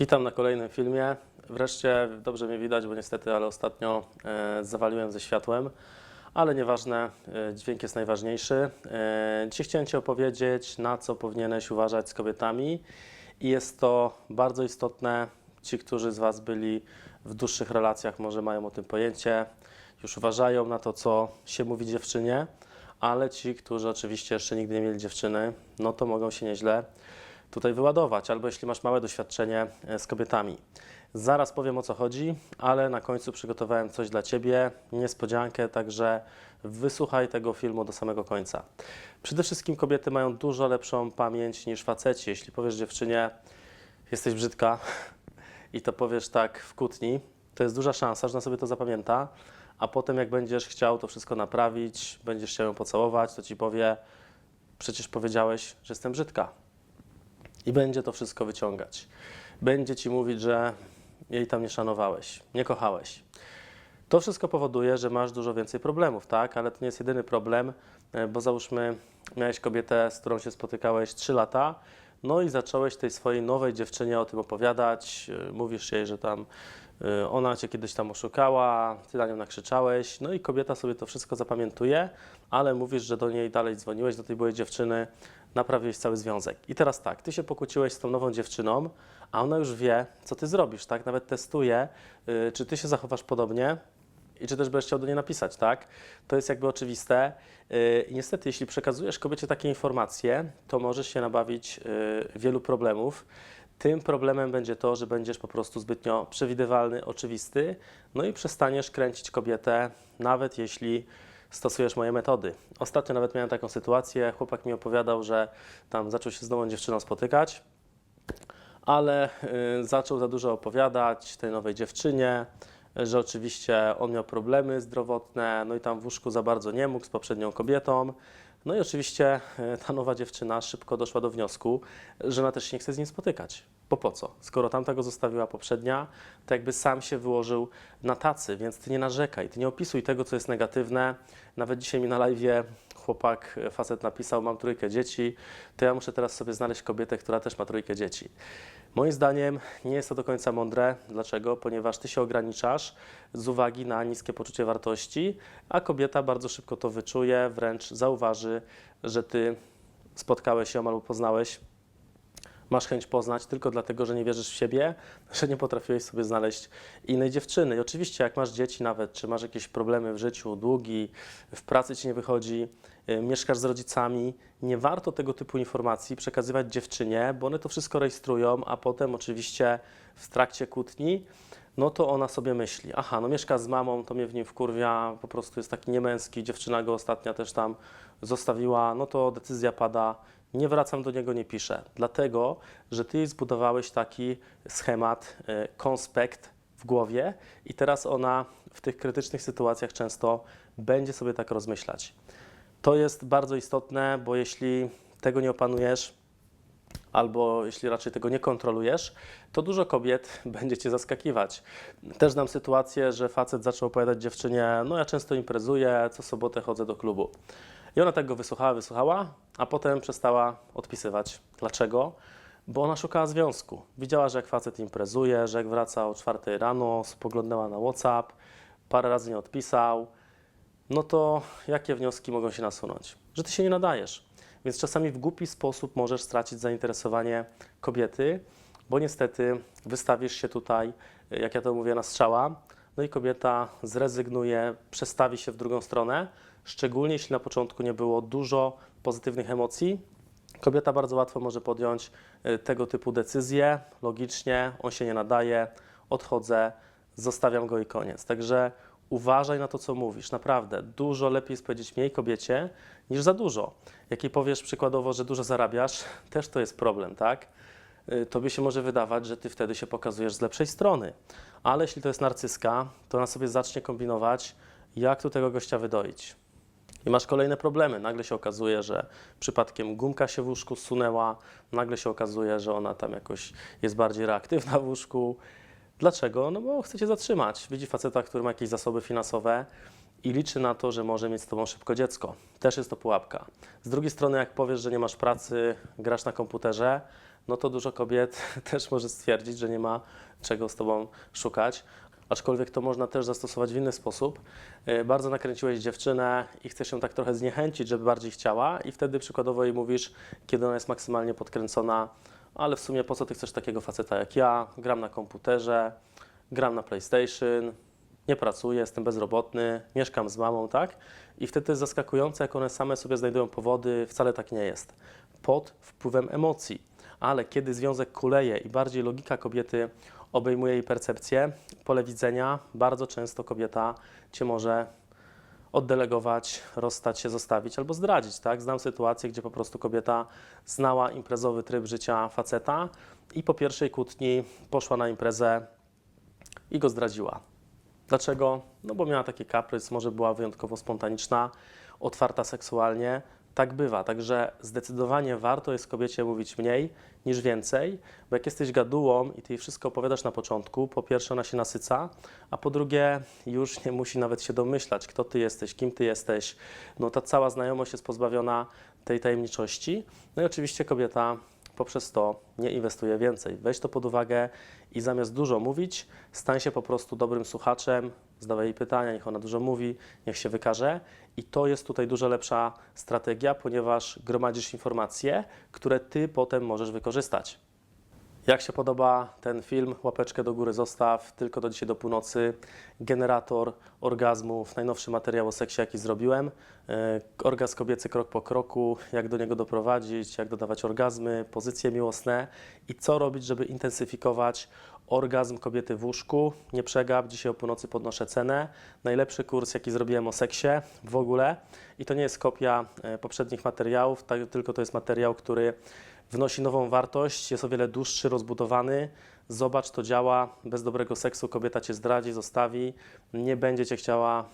Witam na kolejnym filmie. Wreszcie dobrze mnie widać, bo niestety, ale ostatnio e, zawaliłem ze światłem, ale nieważne, e, dźwięk jest najważniejszy. E, dzisiaj chciałem Ci opowiedzieć, na co powinieneś uważać z kobietami i jest to bardzo istotne. Ci, którzy z Was byli w dłuższych relacjach, może mają o tym pojęcie, już uważają na to, co się mówi dziewczynie, ale ci, którzy oczywiście jeszcze nigdy nie mieli dziewczyny, no to mogą się nieźle tutaj wyładować, albo jeśli masz małe doświadczenie e, z kobietami. Zaraz powiem o co chodzi, ale na końcu przygotowałem coś dla Ciebie, niespodziankę, także wysłuchaj tego filmu do samego końca. Przede wszystkim kobiety mają dużo lepszą pamięć niż faceci. Jeśli powiesz dziewczynie, jesteś brzydka i to powiesz tak w kłótni, to jest duża szansa, że ona sobie to zapamięta, a potem jak będziesz chciał to wszystko naprawić, będziesz chciał ją pocałować, to Ci powie, przecież powiedziałeś, że jestem brzydka i będzie to wszystko wyciągać. Będzie ci mówić, że jej tam nie szanowałeś, nie kochałeś. To wszystko powoduje, że masz dużo więcej problemów, tak? Ale to nie jest jedyny problem, e, bo załóżmy, miałeś kobietę, z którą się spotykałeś 3 lata, no i zacząłeś tej swojej nowej dziewczynie o tym opowiadać. e, Mówisz jej, że tam ona cię kiedyś tam oszukała, ty na nią nakrzyczałeś, no i kobieta sobie to wszystko zapamiętuje, ale mówisz, że do niej dalej dzwoniłeś, do tej byłej dziewczyny, naprawiłeś cały związek. I teraz tak, ty się pokłóciłeś z tą nową dziewczyną, a ona już wie, co ty zrobisz, tak? Nawet testuje, y, czy ty się zachowasz podobnie i czy też będziesz chciał do niej napisać, tak? To jest jakby oczywiste. Y, I niestety, jeśli przekazujesz kobiecie takie informacje, to możesz się nabawić y, wielu problemów. Tym problemem będzie to, że będziesz po prostu zbytnio przewidywalny, oczywisty, no i przestaniesz kręcić kobietę, nawet jeśli stosujesz moje metody. Ostatnio nawet miałem taką sytuację, chłopak mi opowiadał, że tam zaczął się z nową dziewczyną spotykać, ale y, zaczął za dużo opowiadać tej nowej dziewczynie, że oczywiście on miał problemy zdrowotne, no i tam w łóżku za bardzo nie mógł z poprzednią kobietą. No i oczywiście y, ta nowa dziewczyna szybko doszła do wniosku, że ona też się nie chce z nim spotykać. Bo po co? Skoro tamta go zostawiła poprzednia, to jakby sam się wyłożył na tacy, więc ty nie narzekaj, ty nie opisuj tego, co jest negatywne. Nawet dzisiaj mi na live chłopak, e, facet napisał, mam trójkę dzieci, to ja muszę teraz sobie znaleźć kobietę, która też ma trójkę dzieci. Moim zdaniem nie jest to do końca mądre. Dlaczego? Ponieważ ty się ograniczasz z uwagi na niskie poczucie wartości, a kobieta bardzo szybko to wyczuje, wręcz zauważy, że ty spotkałeś ją albo poznałeś masz chęć poznać tylko dlatego, że nie wierzysz w siebie, że nie potrafiłeś sobie znaleźć innej dziewczyny. I oczywiście, jak masz dzieci nawet, czy masz jakieś problemy w życiu, długi, w pracy ci nie wychodzi, y, mieszkasz z rodzicami, nie warto tego typu informacji przekazywać dziewczynie, bo one to wszystko rejestrują, a potem oczywiście w trakcie kłótni no to ona sobie myśli, aha, no mieszka z mamą, to mnie w nim wkurwia, po prostu jest taki niemęski, dziewczyna go ostatnia też tam zostawiła, no to decyzja pada, nie wracam do niego, nie piszę. Dlatego, że ty zbudowałeś taki schemat, y, konspekt w głowie i teraz ona w tych krytycznych sytuacjach często będzie sobie tak rozmyślać. To jest bardzo istotne, bo jeśli tego nie opanujesz, albo jeśli raczej tego nie kontrolujesz, to dużo kobiet będzie cię zaskakiwać. Też znam sytuację, że facet zaczął opowiadać dziewczynie, no ja często imprezuję, co sobotę chodzę do klubu. I ona tak wysłuchała, wysłuchała, a potem przestała odpisywać. Dlaczego? Bo ona szukała związku. Widziała, że jak facet imprezuje, że jak wraca o 4 rano, spoglądnęła na WhatsApp, parę razy nie odpisał, no to jakie wnioski mogą się nasunąć? Że ty się nie nadajesz. Więc czasami w głupi sposób możesz stracić zainteresowanie kobiety, bo niestety wystawisz się tutaj, jak ja to mówię, na strzała, no i kobieta zrezygnuje, przestawi się w drugą stronę, szczególnie jeśli na początku nie było dużo pozytywnych emocji. Kobieta bardzo łatwo może podjąć y, tego typu decyzje, logicznie, on się nie nadaje, odchodzę, zostawiam go i koniec. Także uważaj na to, co mówisz. Naprawdę, dużo lepiej jest powiedzieć mniej kobiecie niż za dużo. Jak jej powiesz przykładowo, że dużo zarabiasz, też to jest problem, tak? Y, Tobie się może wydawać, że ty wtedy się pokazujesz z lepszej strony. Ale jeśli to jest narcyska, to ona sobie zacznie kombinować, jak tu tego gościa wydoić. I masz kolejne problemy. Nagle się okazuje, że przypadkiem gumka się w łóżku zsunęła, nagle się okazuje, że ona tam jakoś jest bardziej reaktywna w łóżku. Dlaczego? No bo chce cię zatrzymać. Widzi faceta, który ma jakieś zasoby finansowe i liczy na to, że może mieć z tobą szybko dziecko. Też jest to pułapka. Z drugiej strony, jak powiesz, że nie masz pracy, grasz na komputerze, no to dużo kobiet też może stwierdzić, że nie ma czego z tobą szukać. Aczkolwiek to można też zastosować w inny sposób. Yy, Bardzo nakręciłeś dziewczynę i chcesz ją tak trochę zniechęcić, żeby bardziej chciała, i wtedy przykładowo jej mówisz, kiedy ona jest maksymalnie podkręcona, ale w sumie po co ty chcesz takiego faceta jak ja? Gram na komputerze, gram na PlayStation, nie pracuję, jestem bezrobotny, mieszkam z mamą, tak? I wtedy jest zaskakujące, jak one same sobie znajdują powody, wcale tak nie jest. Pod wpływem emocji. Ale kiedy związek kuleje i bardziej logika kobiety obejmuje jej percepcję, pole widzenia, bardzo często kobieta cię może oddelegować, rozstać się, zostawić albo zdradzić, tak? Znam sytuację, gdzie po prostu kobieta znała imprezowy tryb życia faceta i po pierwszej kłótni poszła na imprezę i go zdradziła. Dlaczego? No bo miała taki kaprys, może była wyjątkowo spontaniczna, otwarta seksualnie. Tak bywa, także zdecydowanie warto jest kobiecie mówić mniej niż więcej, bo jak jesteś gadułą i ty jej wszystko opowiadasz na początku, po pierwsze ona się nasyca, a po drugie już nie musi nawet się domyślać, kto ty jesteś, kim ty jesteś. No ta cała znajomość jest pozbawiona tej tajemniczości. No i oczywiście kobieta poprzez to nie inwestuje więcej. Weź to pod uwagę i zamiast dużo mówić, stań się po prostu dobrym słuchaczem, zadawaj jej pytania, niech ona dużo mówi, niech się wykaże. I to jest tutaj dużo lepsza strategia, ponieważ gromadzisz informacje, które ty potem możesz wykorzystać. Jak się podoba ten film, łapeczkę do góry zostaw, tylko do dzisiaj do północy. Generator orgazmów, najnowszy materiał o seksie, jaki zrobiłem. E, Orgazm kobiecy krok po kroku, jak do niego doprowadzić, jak dodawać orgazmy, pozycje miłosne i co robić, żeby intensyfikować orgazm kobiety w łóżku. Nie przegap, dzisiaj o północy podnoszę cenę. Najlepszy kurs, jaki zrobiłem o seksie w ogóle. I to nie jest kopia e, poprzednich materiałów, tak, tylko to jest materiał, który wnosi nową wartość, jest o wiele dłuższy, rozbudowany. Zobacz, to działa. Bez dobrego seksu kobieta cię zdradzi, zostawi, nie będzie cię chciała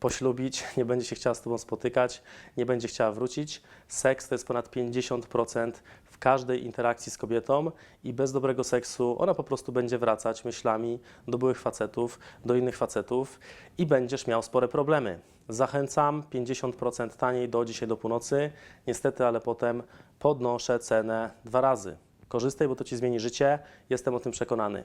poślubić, nie będzie się chciała z tobą spotykać, nie będzie chciała wrócić. Seks to jest ponad 50% w każdej interakcji z kobietą i bez dobrego seksu ona po prostu będzie wracać myślami do byłych facetów, do innych facetów i będziesz miał spore problemy. Zachęcam, 50% taniej do dzisiaj do północy. Niestety, ale potem podnoszę cenę dwa razy. Korzystaj, bo to Ci zmieni życie. Jestem o tym przekonany.